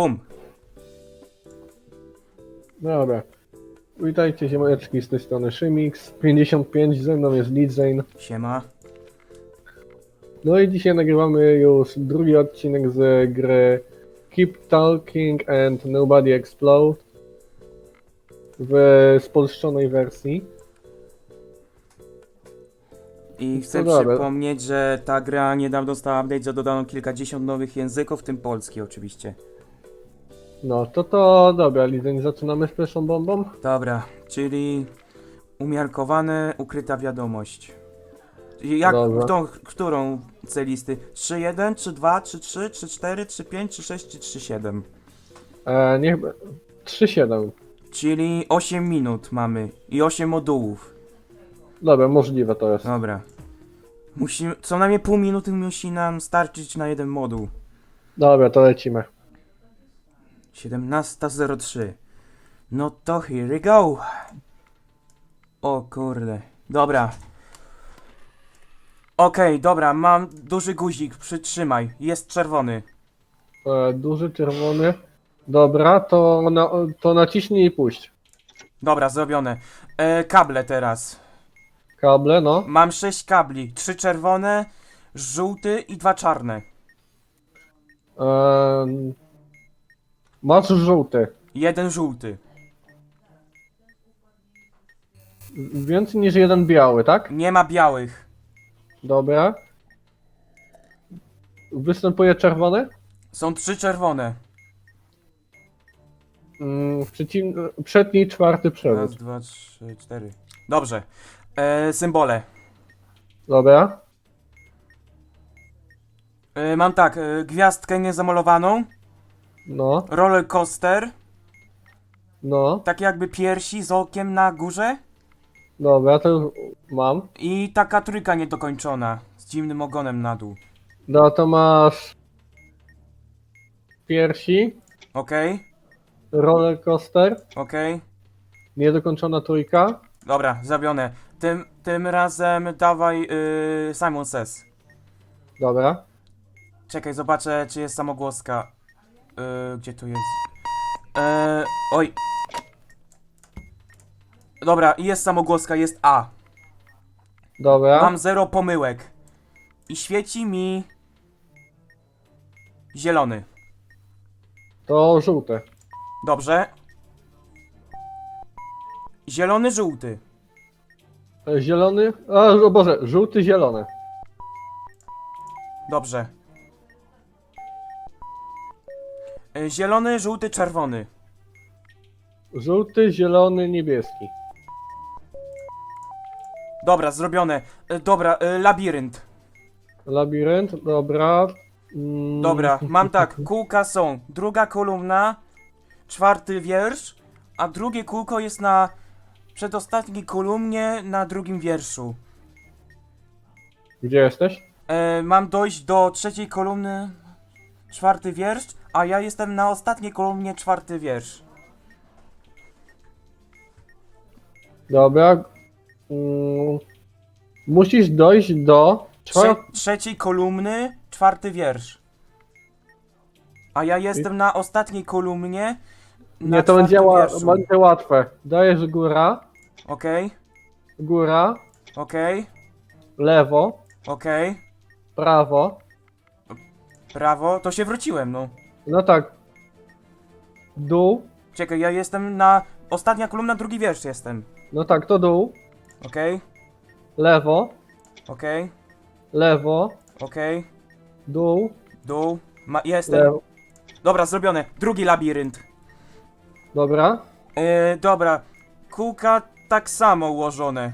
Pum. Dobra. Witajcie ziomeczki, z tej strony Szymix. 55, ze mną jest Lidzane. Siema. No i dzisiaj nagrywamy już drugi odcinek z gry Keep Talking and Nobody Explode w spolszczonej wersji. I chcę No dobra. przypomnieć, że ta gra niedawno dostała update, że dodano kilkadziesiąt nowych języków, w tym polski oczywiście. No to to dobra, Lidzane, zaczynamy z pierwszą bombą? Dobra, czyli umiarkowane, ukryta wiadomość. Jak, Dobra. którą, którą C listy? 3-1, 3-2, 3-3, 3-4, 3-5, 3-6 czy 3-7? E, niech... 3-7. Czyli 8 minut mamy i 8 modułów. Dobra, możliwe to jest. Dobra. Musimy, co najmniej pół minuty musi nam starczyć na jeden moduł. Dobra, to lecimy. 17.03. No to here we go. O kurde. Dobra. Okej, dobra, mam duży guzik, przytrzymaj. Jest czerwony. E, duży, czerwony. Dobra, to, na, to naciśnij i puść. Dobra, zrobione. E, kable teraz. Kable, no. Mam sześć kabli. Trzy czerwone, żółty i dwa czarne. Ehm, masz żółty. Jeden żółty. Więcej niż jeden biały, tak? Nie ma białych. Dobra. Występuje czerwony? Są trzy czerwone. Mm, przeciw... Przedni, czwarty Raz, przewód. dwa, trzy, cztery. Dobrze. E, symbole. Dobra. E, mam tak, e, gwiazdkę niezamalowaną, No, roller coaster, no. tak jakby piersi z okiem na górze Dobra, to już mam. i taka trójka niedokończona z dziwnym ogonem na dół. No to masz... Piersi, Okej, roller coaster, okej. niedokończona trójka. Dobra, zrobione. Tym, tym razem dawaj yy, Simon Says. Dobra. Czekaj, zobaczę czy jest samogłoska. Yy, gdzie tu jest? Yy, oj. Dobra, jest samogłoska, jest A. Dobra. Mam zero pomyłek. I świeci mi zielony. To żółte. Dobrze. Zielony, żółty. E, Zielony... A, o Boże, żółty, zielony. Dobrze. Zielony, żółty, czerwony. Żółty, zielony, niebieski. Dobra, zrobione. Y, Dobra, y, labirynt. Labirynt, dobra. Mm, Dobra, mam tak. Kółka są. Druga kolumna, czwarty wiersz, a drugie kółko jest na przedostatniej kolumnie na drugim wierszu. Gdzie jesteś? E, mam dojść do trzeciej kolumny, czwarty wiersz, a ja jestem na ostatniej kolumnie, czwarty wiersz. Dobra. Mm, musisz dojść do... Trze Czwar... trzeciej kolumny, czwarty wiersz. A ja jestem na ostatniej kolumnie. Na Nie, to będzie, czwartym ła... wierszu. będzie łatwe. Dajesz góra, Okej, góra, okej, lewo, okej. prawo. Prawo, to się wróciłem, no. No tak. Dół. Czekaj, ja jestem na. Ostatnia kolumna, drugi wiersz jestem. No tak, to dół. Okej, Lewo, okej, lewo, okej. dół, Dół. Ma jestem. lewo. Dobra, zrobione. Drugi labirynt. Dobra. Yy, dobra. Kółka tak samo ułożone.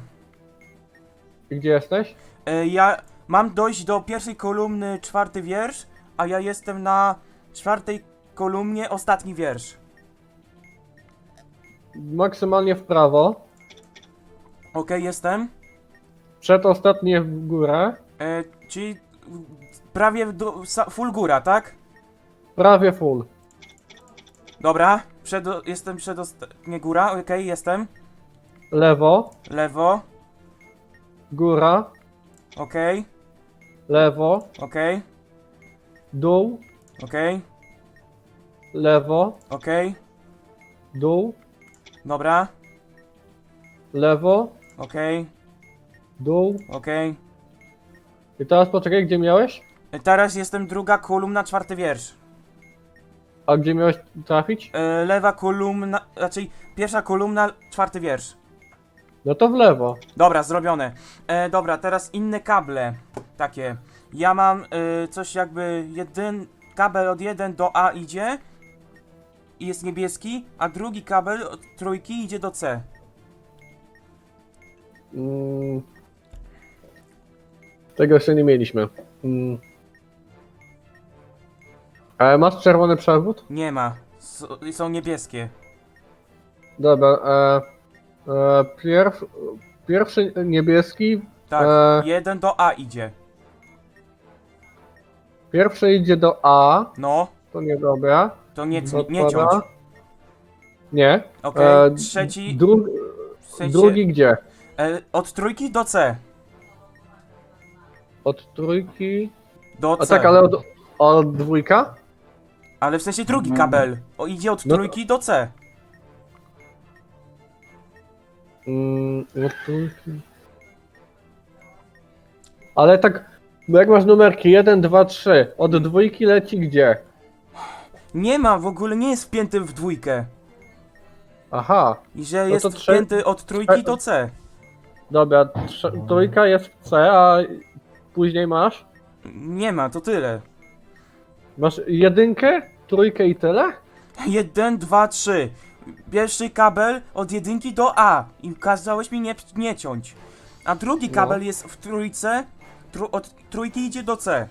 I Gdzie jesteś? E, ja mam dojść do pierwszej kolumny, czwarty wiersz, a ja jestem na czwartej kolumnie, ostatni wiersz. Maksymalnie w prawo. Okej, jestem. Przedostatnie w górę. E, czyli prawie do, sa- full góra, tak? Prawie full. Dobra, przedo, jestem przedostatnie góra, okej, jestem. Lewo, Lewo, góra, okej, lewo, okej, dół, okej, lewo, Okej, dół, dobra, lewo, okej, dół. okej. I teraz poczekaj, gdzie miałeś? Teraz jestem druga kolumna, czwarty wiersz. A gdzie miałeś trafić? E, lewa kolumna, raczej pierwsza kolumna, czwarty wiersz. No to w lewo. Dobra, zrobione. E, dobra, teraz inne kable. Takie. Ja mam e, coś jakby jeden kabel od 1 do A idzie i jest niebieski, a drugi kabel od trójki idzie do C. Mm. Tego jeszcze nie mieliśmy. Mm. Ale masz czerwony przewód? Nie ma. S są niebieskie. Dobra, e, e, pierw, pierwszy niebieski, Tak, E. jeden do A idzie. Pierwszy idzie do A, No, to niedobra. to nie, To nie odpada. ciąć. Nie. Okej, E, trzeci. Dru, w sensie, drugi gdzie? E, od trójki do C. Od trójki. Do C. A tak, ale od, od dwójka? Ale w sensie drugi kabel. O, idzie od No to- trójki do C. Mm, od trójki. Ale tak, bo jak masz numerki 1, 2, 3, od dwójki leci gdzie? Nie ma, w ogóle nie jest wpięty w dwójkę. Aha, I że No jest to trze- wpięty od trójki do C. dobra, trze- trójka jest w C, a później masz? Nie ma, to tyle. Masz jedynkę, trójkę i tyle? Jeden, dwa, trzy. Pierwszy kabel od jedynki do A. I kazałeś mi nie, nie ciąć. A drugi No. kabel jest w trójce. Tru, od trójki idzie do C.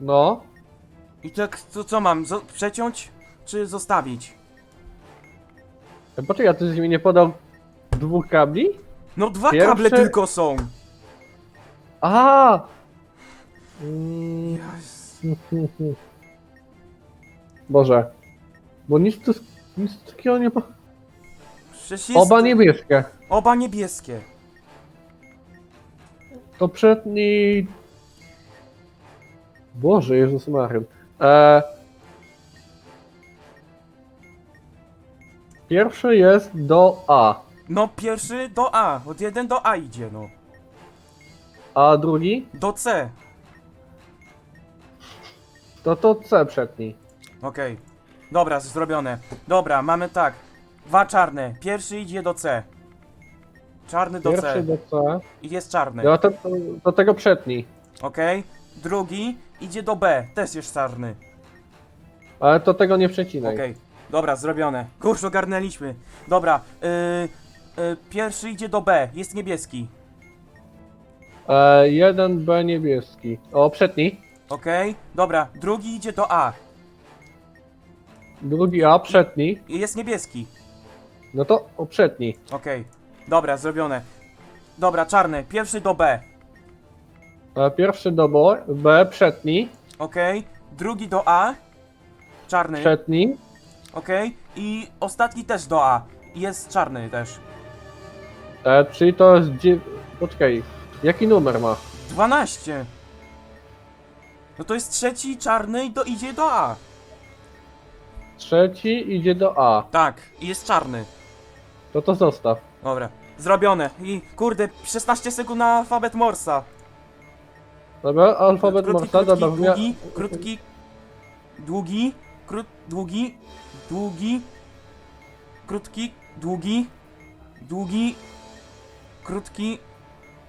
No. I tak, to co mam? Zo- przeciąć? Czy zostawić? E, Poczekaj, a ty mi nie podał dwóch kabli? No dwa Pierwszy- kable tylko są. A! Mm. Boże. Bo nic tu nic takiego nie ma. Przecież jest Oba niebieskie. oba niebieskie. To przedni. Boże, Jezus Maryn. E... Pierwszy jest do A, No pierwszy do A. Od jeden do A idzie, no. a drugi Do C. to to C przedni. Okej. Dobra, zrobione. Dobra, mamy tak. Dwa czarne. Pierwszy idzie do C. Czarny do Pierwszy C. do C. I jest czarny. To, to, do tego przedni. Okej. Drugi idzie do B. Też jest czarny. Ale to tego nie przecinaj. Okej. Dobra, zrobione. Kurz, ogarnęliśmy. Dobra. Yy, yy, pierwszy idzie do B. Jest niebieski. E, jeden B niebieski. O, przedni. Okej. Dobra. Drugi idzie do A. Drugi A, przedni. I jest niebieski. No to o przedni. Okej. Dobra, zrobione. Dobra, czarny. Pierwszy do B. E, pierwszy do B, B przedni. Okej. Drugi do A. Czarny. Przedni. Okej. I ostatni też do A. I jest czarny też. E, czyli to jest. Poczekaj. Jaki numer ma? 12. No to jest trzeci czarny i do, idzie do A. Trzeci idzie do A. Tak, i jest czarny. To to zostaw. Dobra, zrobione. I kurde, 16 sekund na alfabet Morsa. Dobra, alfabet krótki, Morsa, krótki, dobra, długi, krótki, długi, krót, długi, długi, krótki, długi, długi, krótki,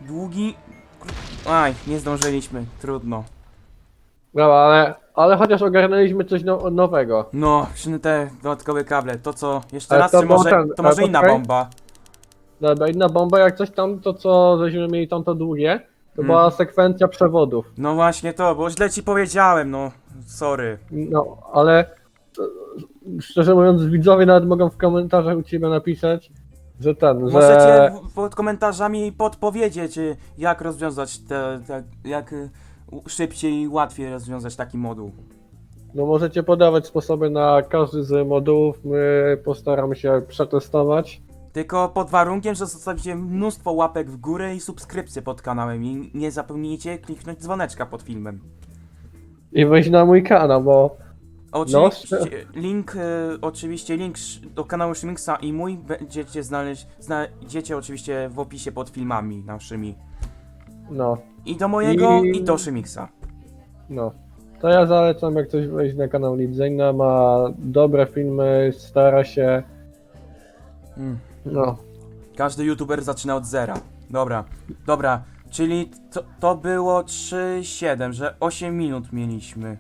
długi, kró... Aj, nie zdążyliśmy, trudno. Dobra, ale, ale chociaż ogarnęliśmy coś no, nowego. No, te dodatkowe kable, to co, jeszcze Ale raz, to czy może, ten- to może inna poczekaj. bomba? Dobra, inna bomba, jak coś tam, to co żeśmy mieli tam to długie, to Mm. była sekwencja przewodów. No właśnie to, bo źle ci powiedziałem, no, sorry. No, ale to, szczerze mówiąc, widzowie nawet mogą w komentarzach u ciebie napisać, że ten, Możecie że... w- pod komentarzami podpowiedzieć, y, jak rozwiązać te, te jak y, u- szybciej i łatwiej rozwiązać taki moduł. No możecie podawać sposoby na każdy z modułów, my postaramy się przetestować. Tylko pod warunkiem, że zostawicie mnóstwo łapek w górę i subskrypcję pod kanałem i nie zapomnijcie kliknąć dzwoneczka pod filmem. i wejść na mój kanał, bo Oczywiście, link, e, oczywiście link sz- do kanału Szminksa i mój będziecie znaleźć, znajdziecie oczywiście w opisie pod filmami naszymi. no, I do mojego, i, I- do Szymiksa. no. To ja zalecam jak ktoś wejść na kanał Lidzenia, ma dobre filmy, stara się, Mm. No. Każdy youtuber zaczyna od zera. Dobra, dobra, czyli to, to było 3-7, że 8 minut mieliśmy.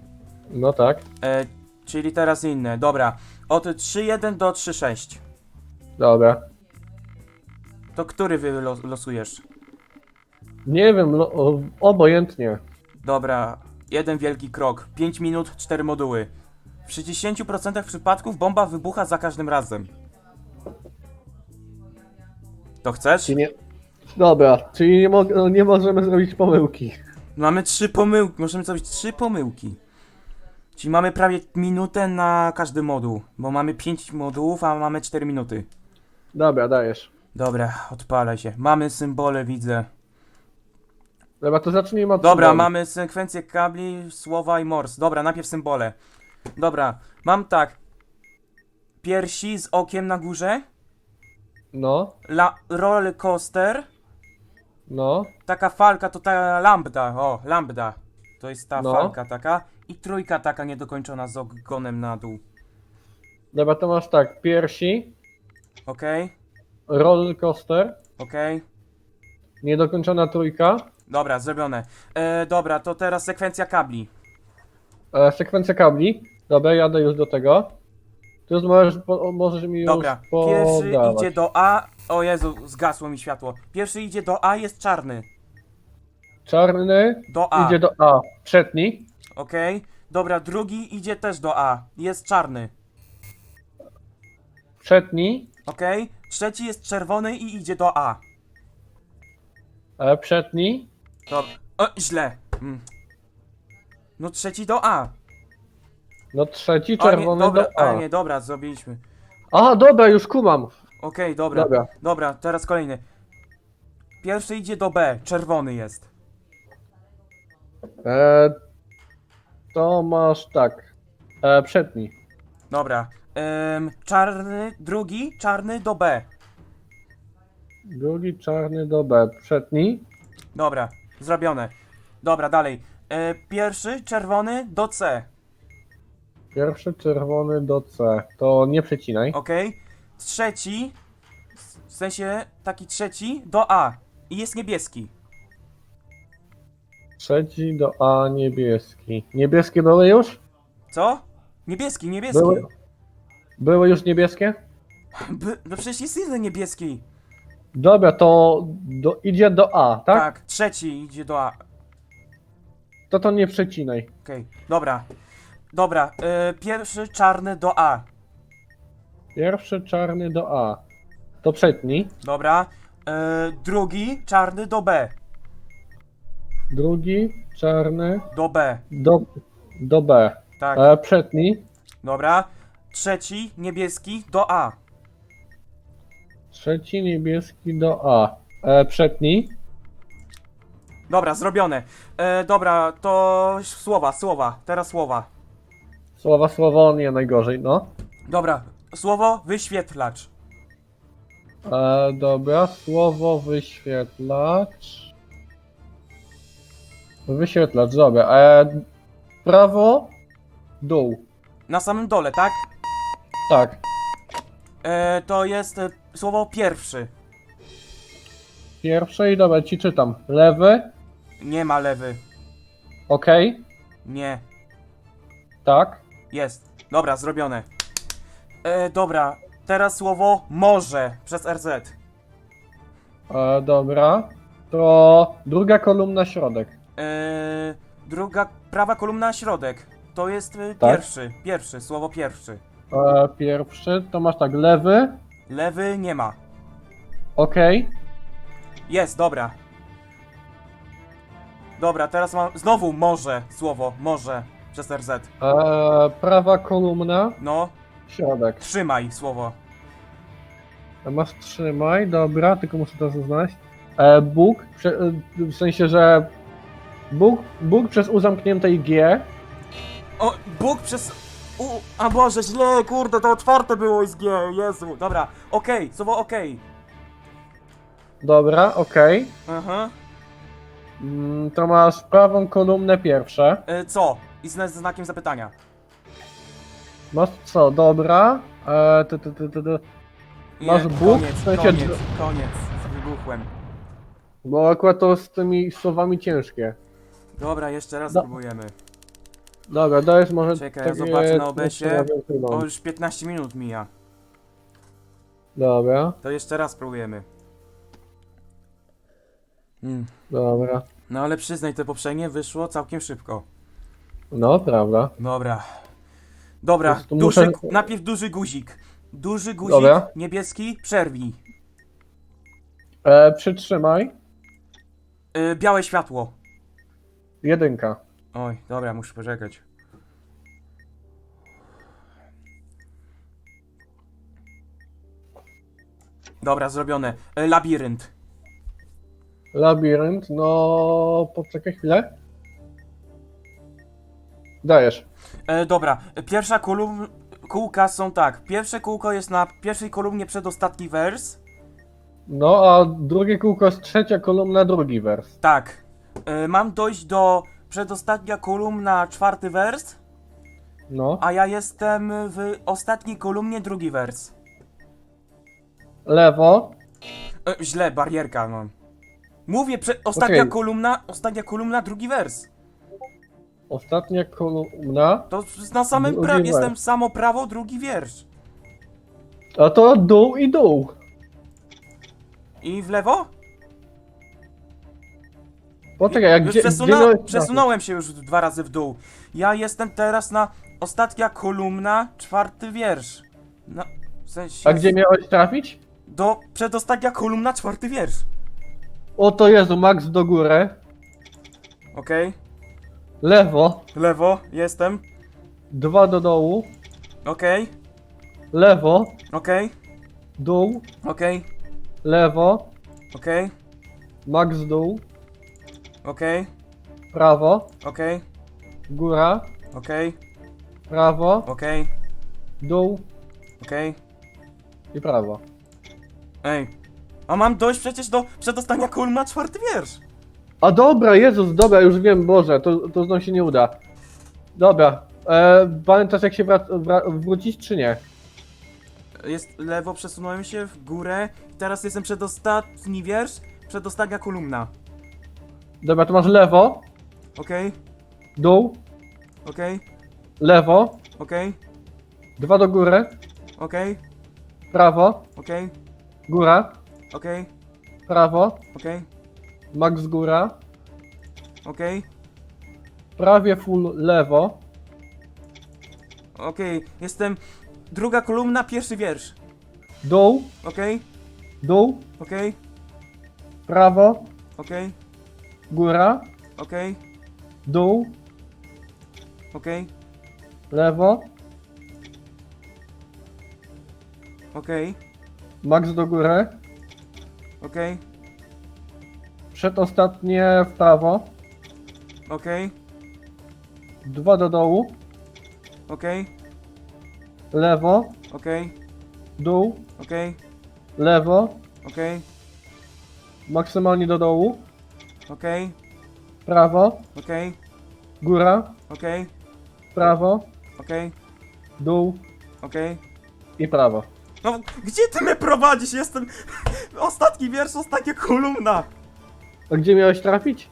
No tak, E, czyli teraz inne, dobra. Od 3-1 do 3-6. dobra. To który wy los losujesz? Nie wiem, no, o- obojętnie. Dobra, jeden wielki krok. 5 minut, 4 moduły. W 60% przypadków bomba wybucha za każdym razem. To chcesz? Czyli nie... Dobra, czyli nie, mo- no, nie możemy zrobić pomyłki. Mamy trzy pomyłki, możemy zrobić trzy pomyłki. Czyli mamy prawie minutę na każdy moduł, bo mamy 5 modułów, a mamy 4 minuty. Dobra, dajesz. Dobra, odpalę się. Mamy symbole, widzę. Dobra, to zacznijmy od Dobra, symboli. mamy sekwencję kabli, słowa i mors. Dobra, najpierw symbole. Dobra, mam tak. Piersi z okiem na górze. No, La roller coaster. no, Taka falka to ta lambda. O, lambda. To jest ta No. falka taka. I trójka taka niedokończona z ogonem na dół. dobra, to masz tak, piersi, Okej, roller coaster, okej. niedokończona trójka, Dobra, zrobione. E, dobra, to teraz sekwencja kabli. e, sekwencja kabli. Dobra, jadę już do tego. Tu już możesz, po, możesz mi już Dobra, pierwszy podawać. idzie do A. O Jezu, zgasło mi światło. Pierwszy idzie do A, jest czarny. Czarny Do A. idzie do A. Przetnij. Okej. Dobra, drugi idzie też do A. Jest czarny. Przetnij. Okej. Trzeci jest czerwony i idzie do A. E, przetnij. Dobra. O, źle. Mm. No trzeci do A. No trzeci, O, nie, czerwony dobra, do A. a nie, dobra, zrobiliśmy. A, dobra, już kumam. Okej, dobra. Dobra. Dobra, teraz kolejny. Pierwszy idzie do B, czerwony jest. E, to masz tak. E, przetnij. Dobra. Ym, czarny, drugi, czarny do B. Drugi czarny do B. Przetnij. Dobra, zrobione. Dobra, dalej. E, pierwszy, czerwony do C. Pierwszy czerwony do C. To nie przecinaj. Okej. Trzeci, w sensie taki trzeci do A. I jest niebieski. Trzeci do A niebieski. Niebieskie były już? Co? Niebieski, niebieski. Były, były już niebieskie? By, no przecież jest jeden niebieski. Dobra, to do, idzie do A, tak? Tak, trzeci idzie do A. To to nie przecinaj. Okej, dobra. Dobra, e, pierwszy czarny do A. Pierwszy czarny do A. To przetnij. Dobra. E, drugi czarny do B. Drugi czarny Do B. do, do B. Tak. E, przetnij. Dobra. Trzeci niebieski do A. Trzeci niebieski do A. E, przetnij. Dobra, zrobione. E, dobra, to słowa, słowa. Teraz słowa. Słowa, słowo nie najgorzej, no. Dobra, słowo wyświetlacz. E, dobra, słowo wyświetlacz. Wyświetlacz, dobra. E, prawo, dół. Na samym dole, tak? Tak. E, to jest e, słowo pierwszy. Pierwsze i dobra, ci czytam. Lewy, Nie ma lewy. ok, Nie. tak. Jest. Dobra, zrobione. E, dobra, teraz słowo morze przez RZ. E, dobra. To druga kolumna środek. E, druga, prawa kolumna środek. To jest e, Tak. pierwszy, pierwszy, słowo pierwszy. E, pierwszy, to masz tak, lewy, Lewy nie ma. ok. Jest, dobra. Dobra, teraz mam znowu morze, słowo, morze przez RZ. E, prawa kolumna, No, środek. trzymaj słowo. E, Masz trzymaj, dobra, tylko muszę to znaleźć. E, Bóg, prze, e, w sensie, że Bóg, Bóg przez U zamkniętej G, O, Bóg przez... U, a Boże, źle, kurde, to otwarte było SG, Jezu. Dobra, okej, słowo okej. Dobra, okej. Aha. Mm, To masz prawą kolumnę pierwsze. E, co? I ze znakiem zapytania. Masz co? Dobra. E, ty, ty, ty, ty, ty. Nie, Masz Bóg? Koniec, W sensie koniec, dr- koniec. Wybuchłem. Bo akurat to z tymi słowami ciężkie. Dobra, jeszcze raz No. spróbujemy. Dobra, dajesz może Czekaj, ja zobaczę na jeszcze obesie. na więcej O, mam. już 15 minut mija. Dobra, To jeszcze raz spróbujemy. Mm. dobra. No ale przyznaj, te poprzednie wyszło całkiem szybko. No, prawda. Dobra. Dobra, duży, muszę- najpierw duży guzik. Duży guzik, Dobra. niebieski, przerwij. E, przytrzymaj. Y, białe światło. Jedynka. Oj, dobra, muszę poczekać. Dobra, zrobione. Y, labirynt. Labirynt, no... Poczekaj chwilę. Dajesz. E, dobra, pierwsza kolumn... Kółka są tak. Pierwsze kółko jest na pierwszej kolumnie przedostatni wers. No, a drugie kółko jest trzecia kolumna, drugi wers. Tak. E, mam dojść do przedostatnia kolumna, czwarty wers, No. a ja jestem w ostatniej kolumnie, drugi wers. Lewo. E, źle, barierka, no. Mówię, prze, ostatnia Okej. kolumna, ostatnia kolumna, drugi wers. Ostatnia kolumna. To na samym Drugi pra- wers. jestem samo prawo, drugi wiersz. A to dół i dół. I w lewo? Poczekaj, jak Już gdzie, przesuna- gdzie miałeś przesunąłem się już dwa razy w dół. Ja jestem teraz na ostatnia kolumna, czwarty wiersz. No, w sensie... A gdzie miałeś trafić? Do przedostatnia kolumna, czwarty wiersz. O to Jezu, Max do góry. Okej. Lewo. Lewo, jestem. Dwa do dołu. Okej. Lewo. Okej. Dół. Okej. Lewo. Okej. Max dół. Okej. Prawo. Okej. Góra. Okej. Prawo. Okej. Dół. Okej. I prawo. Ej. A mam dojść przecież do przedostania kolumna, czwarty wiersz. A dobra, Jezus, dobra, już wiem, Boże, to, to znowu się nie uda. Dobra. E, pamiętasz jak się wrac- wra- wrócić, czy nie? Jest lewo, przesunąłem się w górę. Teraz jestem przedostatni wiersz, przedostatnia kolumna. Dobra, to masz lewo. Okej. Dół. Okej. Lewo. Okej. Dwa do góry. Okej. Prawo. Okej. Góra. Okej. Prawo. Okej. Max góra. Okej. Prawie full lewo. Okej. Jestem druga kolumna, pierwszy wiersz. Dół. Okej. Dół. Okej. Prawo. Okej. Góra. Okej. Dół. Okej. Lewo. Okej. Max do góry. Okej. Przedostatnie w prawo. Okej. Dwa do dołu. Okej. Lewo. Okej. Dół. Okej. Lewo. Okej. Maksymalnie do dołu. Okej. Prawo. Okej. Góra. Okej. Prawo. Okej. Dół. Okej. I prawo. No, gdzie ty mnie prowadzisz? Jestem... Ostatni wiersz, ostatnia kolumna. A gdzie miałeś trafić?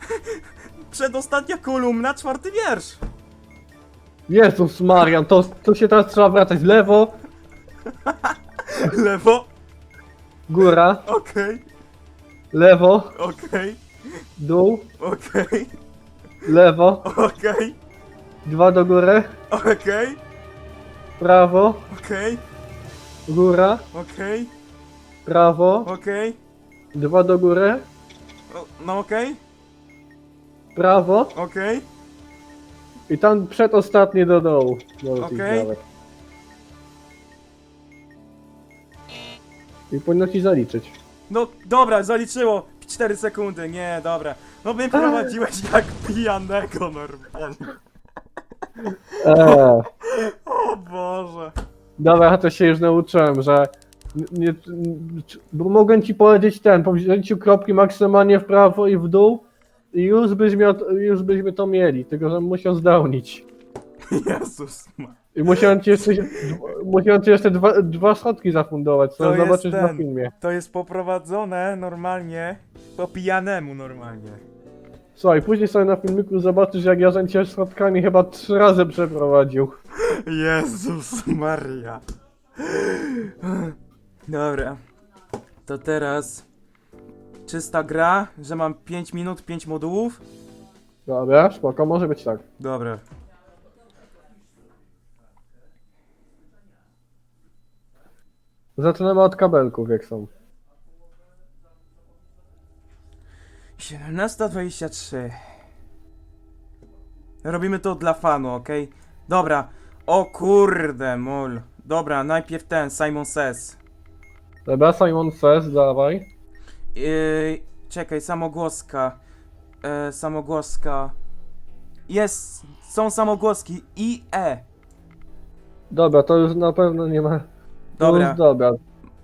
Przedostatnia kolumna, czwarty wiersz. Jezus Marian, to, to się teraz trzeba wracać. Lewo. Lewo. Góra. Okej. Lewo. Okej. Dół. Okej. Lewo. Okej. Dwa do góry. Okej. Prawo. Okej. Góra. Okej. Prawo. Okej. Dwa do góry. O, No okej. Prawo. Okej. I tam przedostatnie do dołu. Może ci Okej. I powinno ci zaliczyć. No dobra, zaliczyło 4 sekundy, nie, dobra. No mnie prowadziłeś jak pijanego normalnie. Eee. O Boże. Dobra, to się już nauczyłem, że nie, bo mogę ci powiedzieć ten, po wzięciu kropki maksymalnie w prawo i w dół i już byś miał, już byśmy to mieli, tylko że musiał zdałnić. Jezus ma. I musiałem ci jeszcze, musiałem ci jeszcze dwa, dwa schodki zafundować, co zobaczysz na ten. filmie. To jest poprowadzone normalnie, po pijanemu normalnie. Słuchaj, później sobie na filmiku zobaczysz jak ja cię schodkami chyba trzy razy przeprowadził. Jezus Maria. Dobra. To teraz czysta gra, że mam 5 minut, 5 modułów. Dobra, spoko, może być tak. Dobra. Zaczynamy od kabelków, jak są. 17.23 Robimy to dla fanu, ok? Dobra. O kurde, mol. Dobra, najpierw ten, Simon Says. Dobra, Simon Says, dawaj. Yy, czekaj, samogłoska. E, samogłoska. Jest, są samogłoski i e. Dobra, to już na pewno nie ma. To Dobra, Już dobra.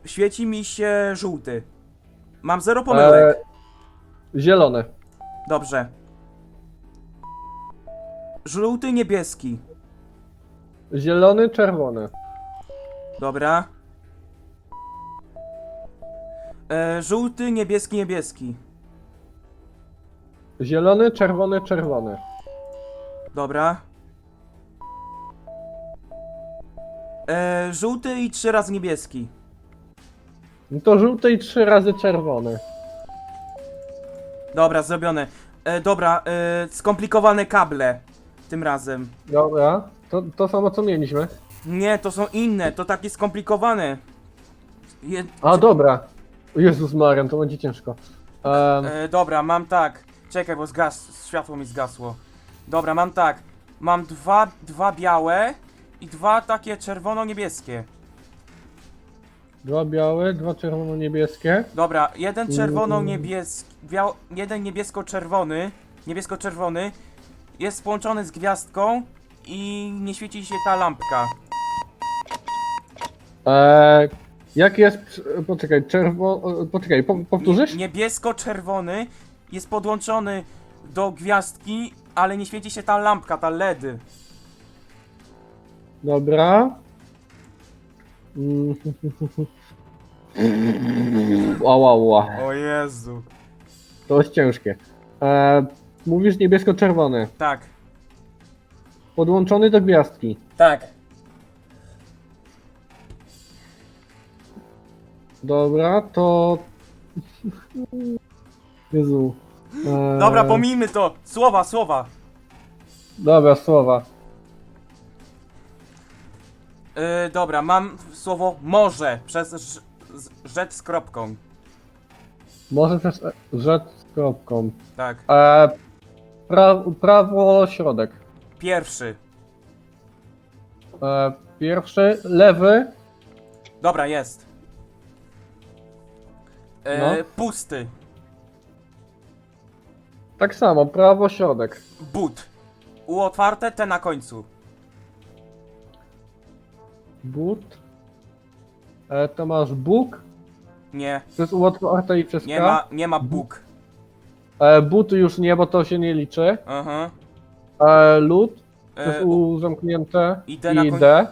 świeci mi się żółty. Mam zero pomyłek. E, zielony. Dobrze. Żółty, niebieski. Zielony, czerwony. Dobra. E, żółty, niebieski, niebieski. Zielony, czerwony, czerwony. Dobra. E, żółty i trzy razy niebieski. No to żółty i trzy razy czerwony. Dobra, zrobione. E, dobra, e, skomplikowane kable. Tym razem. Dobra, to, to samo co mieliśmy. Nie, to są inne, to takie skomplikowane. Je, A dobra. Jezus Marian, to będzie ciężko. Em, e, dobra, mam tak. Czekaj, bo zgas, światło mi zgasło. Dobra, mam tak. Mam dwa, dwa białe i dwa takie czerwono-niebieskie. dwa białe, dwa czerwono-niebieskie. Dobra, jeden czerwono-niebieski, biał, jeden niebiesko-czerwony, niebiesko-czerwony jest połączony z gwiazdką i nie świeci się ta lampka. E, jak jest. Poczekaj, czerwo. Poczekaj, po, powtórzysz? Niebiesko-czerwony jest podłączony do gwiazdki, ale nie świeci się ta lampka, ta LED. Dobra. Mm. Ła, ła, ła. O Jezu. To jest ciężkie. E, mówisz niebiesko-czerwony. Tak, Podłączony do gwiazdki. tak. Dobra, to. Jezu. E, Dobra, pomijmy to. Słowa, słowa. Dobra, słowa. Yy, dobra, mam słowo morze przez ż- z- rzecz z kropką. Może e, rzecz z kropką. Tak. E, pra, prawo, środek. Pierwszy. E, pierwszy, lewy. Dobra, jest. Yy, No. Pusty. Tak samo, prawo, środek. But. U otwarte, te na końcu. But. E, to masz Bóg. Nie, To jest otwarte i przez nie K. ma, nie ma Bóg. E, but już nie, bo to się nie liczy. Aha. E, lód. To jest E, U zamknięte. i D na I końcu. D.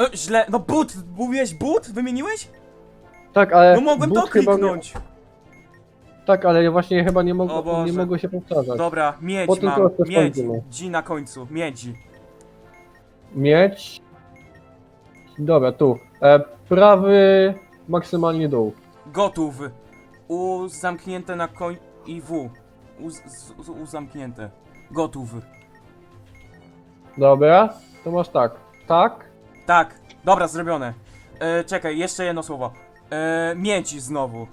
e, źle, no but, mówiłeś but? Wymieniłeś? Tak, ale. No mogłem but to chyba nie- kliknąć. Tak, ale właśnie chyba nie, O mogło, Boże. nie mogło się powtarzać. Dobra, miedź mam, też miedź. kończymy. Dzi na końcu, miedzi. Mieć. Dobra, tu. E, prawy maksymalnie dół. Gotów. U zamknięte na koń i W. U, z, z, u zamknięte. Gotów. Dobra, to masz tak. Tak. Tak, dobra, zrobione. E, czekaj, jeszcze jedno słowo. E, miedź znowu.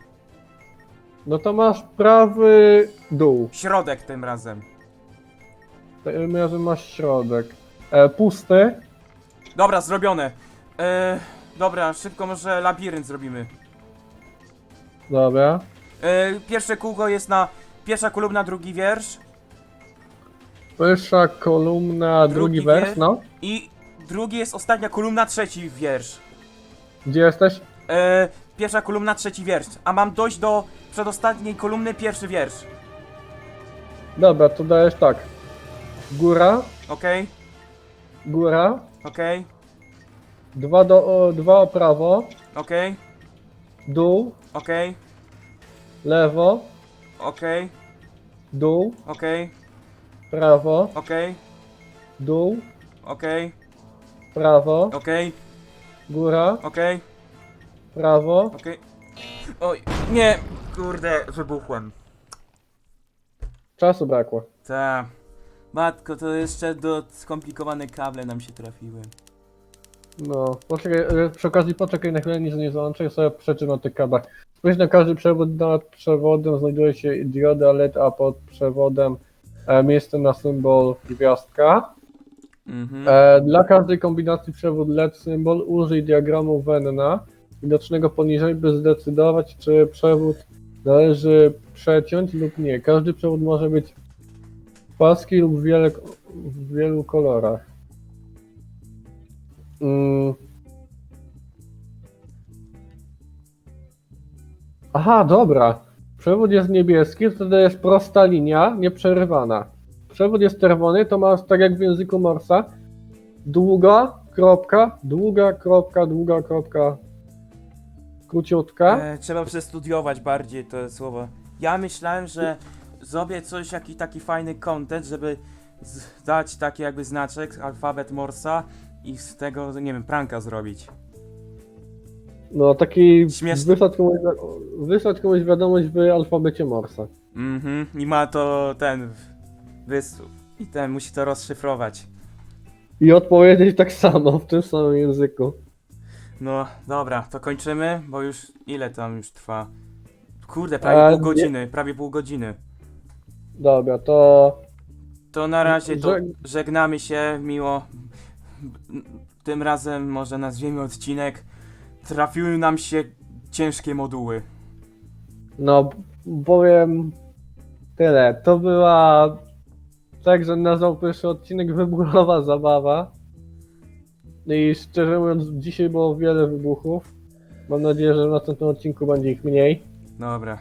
No to masz prawy dół. Środek tym razem. Tym razem masz środek. E, pusty. Dobra, zrobione. E, dobra, szybko może labirynt zrobimy. Dobra. E, pierwsze kółko jest na... Pierwsza kolumna, drugi wiersz. Pierwsza kolumna, drugi, Drugi wers, no. I drugi jest ostatnia kolumna, trzeci wiersz. Gdzie jesteś? E, pierwsza kolumna, trzeci wiersz. A mam dojść do przedostatniej kolumny, pierwszy wiersz. Dobra, to dajesz tak. Góra, Okej, góra, okej, dwa, do, o, dwa o prawo, okej, dół, okej, lewo, okej, dół, okej, prawo, okej, dół, okej, prawo, okej, góra, okej, prawo. okej. Oj, nie, kurde, wybuchłem. Czasu brakło. Ta. Matko, to jeszcze do skomplikowane kable nam się trafiły. No, poczekaj, e, przy okazji poczekaj na chwilę, nic nie załączę, ja sobie przeczytam o tych kablach. Spójrz na każdy przewód, nad przewodem znajduje się dioda LED, a pod przewodem e, miejsce na symbol gwiazdka. Mhm. E, dla każdej kombinacji przewód LED symbol użyj diagramu Venna widocznego poniżej, by zdecydować, czy przewód należy przeciąć lub nie. Każdy przewód może być płaski lub wiele, w wielu kolorach. Mm. Aha, dobra. Przewód jest niebieski, wtedy jest prosta linia, nieprzerywana. Przewód jest czerwony, to ma tak jak w języku Morsa, długa, kropka, długa, kropka, długa, kropka, króciutka. E, trzeba przestudiować bardziej te słowa. Ja myślałem, że zrobię coś, jaki taki fajny content, żeby z- dać taki jakby znaczek, alfabet Morsa i z tego, nie wiem, pranka zrobić. No taki Śmieszny. wysłać komuś, wysłać komuś wiadomość w alfabecie Morsa. Mhm, i ma to ten wys... i ten musi to rozszyfrować. I odpowiedzieć tak samo w tym samym języku. No, dobra, to kończymy, bo już ile tam już trwa? Kurde, prawie E, pół godziny, prawie pół godziny. Dobra, to To na razie to Żeg- żegnamy się miło. Tym razem może nazwiemy odcinek. Trafiły nam się ciężkie moduły. no powiem tyle. To była tak, że nazwał pierwszy odcinek wybuchowa zabawa. I szczerze mówiąc, dzisiaj było wiele wybuchów. Mam nadzieję, że w następnym odcinku będzie ich mniej. Dobra.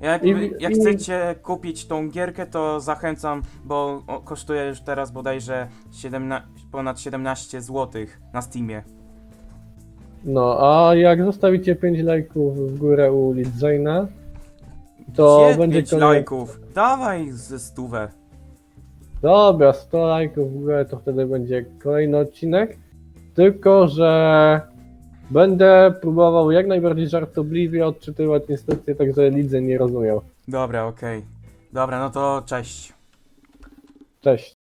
Jak, I- jak i- chcecie kupić tą gierkę, to zachęcam, bo o, kosztuje już teraz bodajże 17, ponad 17 zł na Steamie. No, a jak zostawicie 5 lajków w górę u Lidzaina, to Gdzie będzie pięć kolejny. lajków. Dawaj ze stówę. Dobra, 100 lajków w górę, to wtedy będzie kolejny odcinek. Tylko, że będę próbował jak najbardziej żartobliwie odczytywać instrukcje, tak że Lidze nie rozumiał. Dobra, okej. Dobra, no to cześć. Cześć.